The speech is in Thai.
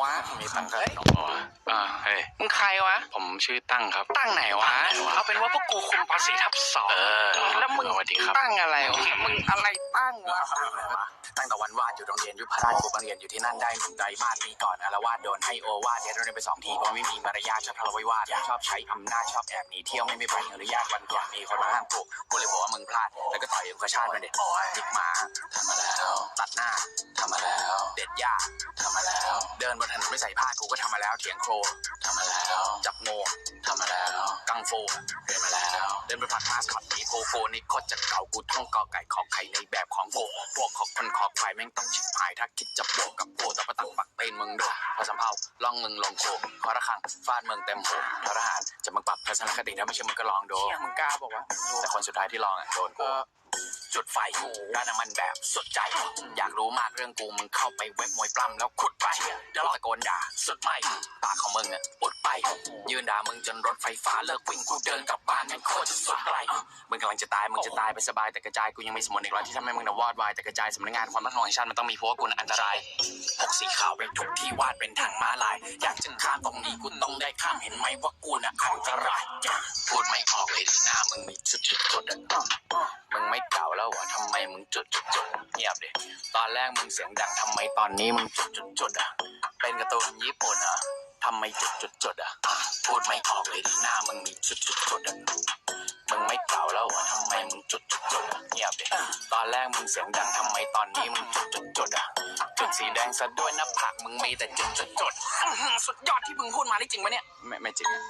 วะมีตังค์กันเฮ้ยอ๋ออ่าเฮ้ยมึงใครวะ ผมชื่อตั้งครับ ตั้งไหนวะตั้งไหนวะเอาเป็นว่าพวกกูคุมภาษีทับสองเออแล้วมึงสวัสดีครับตั้งอะไรวะมึงอะไรตั้งวะตั้งแต่วันวาดอยู่โรงเรียนวิพาราชกูมาเรียนอยู่ที่นั่นได้หนึ่งไตรมาสปีก่อนอารวาสโดนให้โอวาดเรียนโรงเรียนไปสองทีเพราะไม่มีมารยาทชอบทะเลาะวิวาทชอบใช้อำนาจชอบแอบหนีเที่ยวไม่มีใบอนุญาตวันก่อนมีคนมาห้ามปลุกกูเลยบอกว่ามึงพลาดแล้วก็ต่อยเอกชาติมันเด็ดจิกหมาทำมาแล้วตัดหน้าทำมาแล้ว เด็ดหญ้าทำมาแล้วเดินบนถนนไม่ใส่ผ้ากูก็ทำมาแล้วเถียงโครทำมาแล้วจับงูทำมาแล้ว กังฟูเรียนมาแล้ว เดินไปพักมาสคอตตีโกโกนี่โคตรจะเก่ากูท่องกอไก่ขอไข่ในแบบของโฟพวกของคนขอควายแม่งต้องชิบหายถ้าคิดจะบวกกับโบแต่ประตังปักเตนมึงโดดพอสำเอาล่องมึงลงโคขอระคังฟาดมึงเต็มโหทหารจะมาปรับทัศนคติถ้าไม่ใช่มึงก็ลองดูเชี่ยมึงกล้าบอกว่าแต่คนสุดท้ายที่ลองอะโดนกู จุดไฟด้านน้ำมันแบบสุดใจ อยากรู้มากเรื่องกูมึงเข้าไปเว็บมวยปล้ำแล้วขุดไปเดี๋ยวราตะโกนด่าสุดไม่ปากของมึงอะอุดไป ยืนด่ามึงจนรถไฟฟ้าเลิกวิ่งกูเดินกลับบ้านแม่งโคตรจะสุดไกลมึงกำลังจะตายมึงจะตายไปสบายแต่กระจายกูยังมีสมุนอีกร้อยที่ทำให้มึงน่ะวอดวายแต่กระจายสำนักงานความมั่นคงแห่งชาติมันต้องมีพว่ากูน่ะอันตรายพกสีขาวเป็นทุกที่วาดเป็นทางม้าลาย อยากจะข้ามตรงนี้กูต้องได้ข้ามเห็นไหมว่ากูน่ะอันตรายพูดไม่ออกเลยหน้ามึงมีจุดจุดจุดๆๆอะมึงไม่เก่า แล้ววะทำไมมึงจุดจุดจุดๆๆเงียบดิตอนแรกมึงเสียงดังทำไมตอนนี้มึงจุดจุดจุดๆๆอะเป็นการ์ตูนญี่ปุ่นเหรอทำไมจุดจุดจุดๆๆอะพูดไม่ออกเลยที่หน้ามึงมีจุดจุดจุดๆๆอะมึงไม่เก่าแล้ววะทำไมมึงจุดจุดจุดอะเงียบดิตอนแรกมึงเสียงดังทำไมตอนนี้มึงจุดจุดจุดอะจุดสีแดงซะด้วยหน้าผากมึงมีแต่จุดจุดจุดอื้อหือสุดยอดที่มึงพูดมานี่จริงปะเนี่ยไม่ไม่จริงอะ